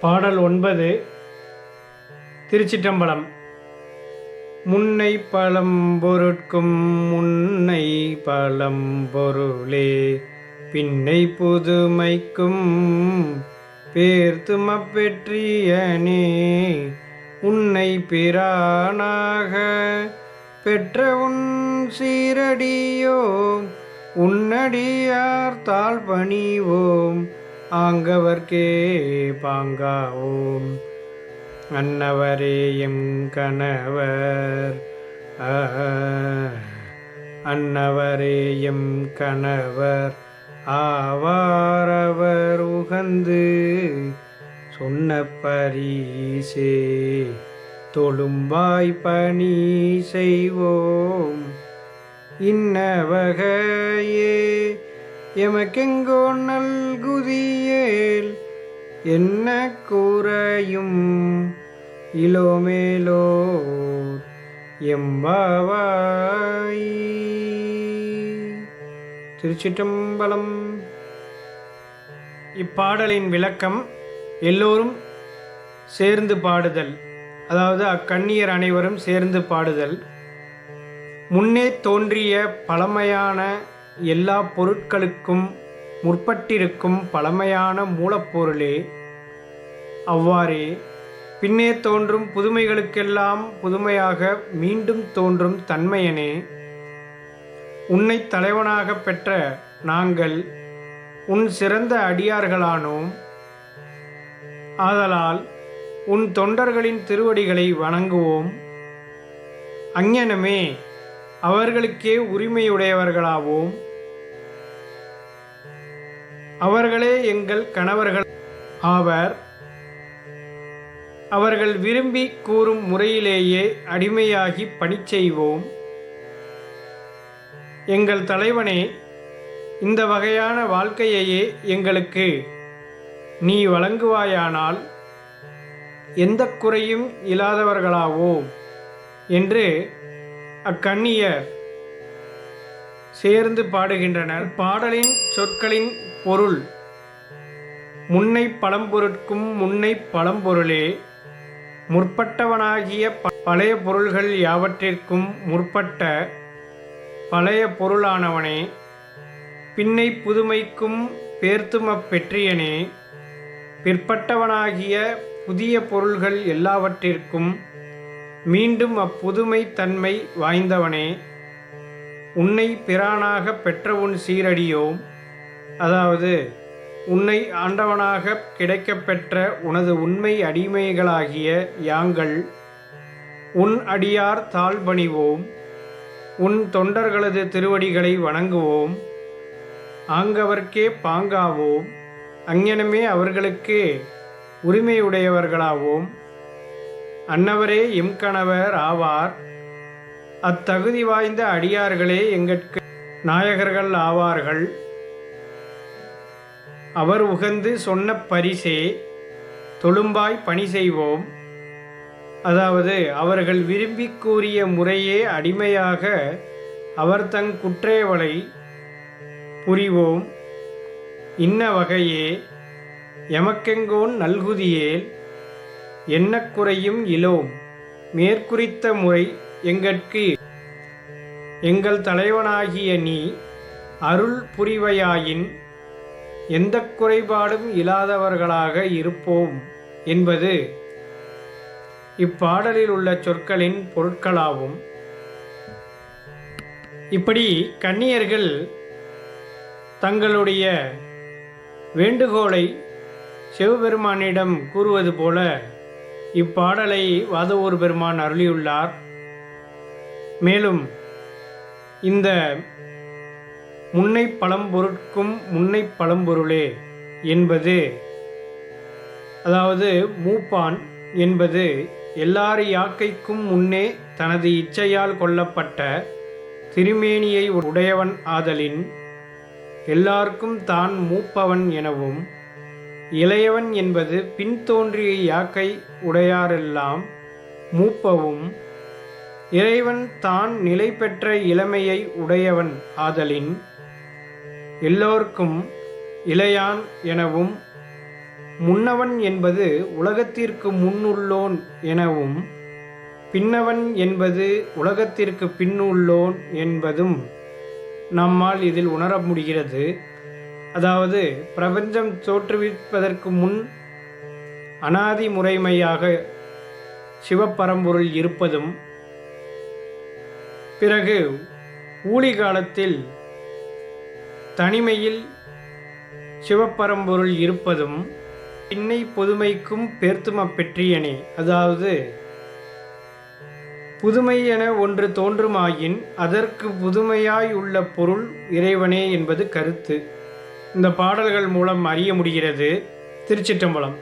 பாடல் ஒன்பது திருச்சிற்றம்பலம். முன்னை பழம்பொருட்கும் முன்னை பழம்பொருளே பின்னை புதுமைக்கும் பேர்த்தும பெற்றியனே உன்னை பிரானாக பெற்ற உன் சீரடியோம் உன்னடியார் தாழ் பணிவோம் ஆங்கவர்க்கே பாங்காவோம். அன்னவரே எம் கணவர். ஆ, அன்னவரே எம் கணவர். ஆவாரவர் உகந்து சொன்ன பரிசே. தொழும்பாய் பணி செய்வோம். இன்ன வகையே எமக்கெங்கோ நல்குதியேல் என்ன கூறையும்? இலோமேலோ எம்பாவாய். திருச்சிற்றம்பலம். இப்பாடலின் விளக்கம் எல்லோரும் சேர்ந்து பாடுதல். அதாவது அக்கண்ணியர் அனைவரும் சேர்ந்து பாடுதல். முன்னே தோன்றிய பழமையான எல்லா பொருட்களுக்கும் முற்பட்டிருக்கும் பழமையான மூலப்பொருளே. அவ்வாறே பின்னே தோன்றும் புதுமைகளுக்கெல்லாம் புதுமையாக மீண்டும் தோன்றும் தன்மையனே. உன்னை தலைவனாக பெற்ற நாங்கள் உன் சிறந்த அடியார்களானோம். ஆதலால் உன் தொண்டர்களின் திருவடிகளை வணங்குவோம். அங்ஞனமே அவர்களுக்கே உரிமையுடையவர்களாவோம். அவர்களே எங்கள் கணவர்கள். ஆவர் அவர்கள் விரும்பி கூறும் முறையிலேயே அடிமையாகி பணி செய்வோம். எங்கள் தலைவனே இந்த வகையான வாழ்க்கையையே எங்களுக்கு நீ வழங்குவாயானால் எந்த குறையும் இல்லாதவர்களாவோம் என்று அக்கண்ணியர் சேர்ந்து பாடுகின்றனர். பாடலின் சொற்களின் பொருள். முன்னை பழம்பொருட்கும் முன்னை பழம்பொருளே. முற்பட்டவனாகிய ப- பழைய பொருள்கள் யாவற்றிற்கும் முற்பட்ட பழைய பொருளானவனே. பின்னை புதுமைக்கும் பேர்த்தும பெற்றியனே. பிற்பட்டவனாகிய புதிய பொருள்கள் எல்லாவற்றிற்கும் மீண்டும் அப்புதுமை தன்மை வாய்ந்தவனே. உன்னை பிரானாக பெற்ற உன் சீரடியோம். அதாவது உன்னை ஆண்டவனாக கிடைக்கப்பெற்ற உனது உண்மை அடிமைகளாகிய யாங்கள் உன் அடியார் தாழ்பணிவோம் உன் தொண்டர்களது திருவடிகளை வணங்குவோம் ஆங்கவர்க்கே பாங்காவோம் அங்ஙனமே அவர்களுக்கு உரிமையுடையவர்களாவோம். அன்னவரே எம் கணவர் ஆவார். அத்தகுதி வாய்ந்த அடியார்களே எங்கட்கு நாயகர்கள் ஆவார்கள். அவர் உகந்து சொன்ன பரிசே தொழும்பாய் பணி செய்வோம். அதாவது அவர்கள் விரும்பி கூறிய முறையே அடிமையாக அவர் தங் குற்றேவலை புரிவோம். இன்ன வகையே எமக்கெங்கோன் நல்குதியேல் என்ன குறையும் இலோம். மேற்குறித்த முறை எங்கட்கு எங்கள் தலைவனாகிய நீ அருள் புரிவையாயின் எந்த குறைபாடும் இல்லாதவர்களாக இருப்போம் என்பது இப்பாடலில் உள்ள சொற்களின் பொருட்களாகும். இப்படி கன்னியர்கள் தங்களுடைய வேண்டுகோளை சிவபெருமானிடம் கூறுவது போல இப்பாடலை வாதவூர் பெருமான் அருளியுள்ளார். மேலும் இந்த முன்னை பழம்பொருட்கும் முன்னை பழம்பொருளே என்பது அதாவது மூப்பான் என்பது எல்லார் யாக்கைக்கும் முன்னே தனது இச்சையால் கொல்லப்பட்ட திருமேனியை உடையவன் ஆதலின் எல்லாருக்கும் தான் மூப்பவன் எனவும் இளையவன் என்பது பின்தோன்றிய யாக்கை உடையாரெல்லாம் மூப்பவும் இறைவன் தான் நிலை பெற்ற இளமையை உடையவன் ஆதலின் எல்லோருக்கும் இளையான் எனவும் முன்னவன் என்பது உலகத்திற்கு முன்னுள்ளோன் எனவும் பின்னவன் என்பது உலகத்திற்கு பின்னுள்ளோன் என்பதும் நம்மால் இதில் உணர முடிகிறது. அதாவது பிரபஞ்சம் தோற்றுவிப்பதற்கு முன் அனாதி முறைமையாக சிவப்பரம்பொருள் இருப்பதும் பிறகு ஊழி காலத்தில் தனிமையில் சிவப்பரம்பொருள் இருப்பதும் பின்னை பொதுமைக்கும் பேர்த்தும பெற்றியனே. அதாவது புதுமை என ஒன்று தோன்றுமாயின் அதற்கு புதுமையாய் உள்ள பொருள் இறைவனே என்பது கருத்து. இந்த பாடல்கள் மூலம் அறிய முடிகிறது. திருச்சிற்றம்பலம்.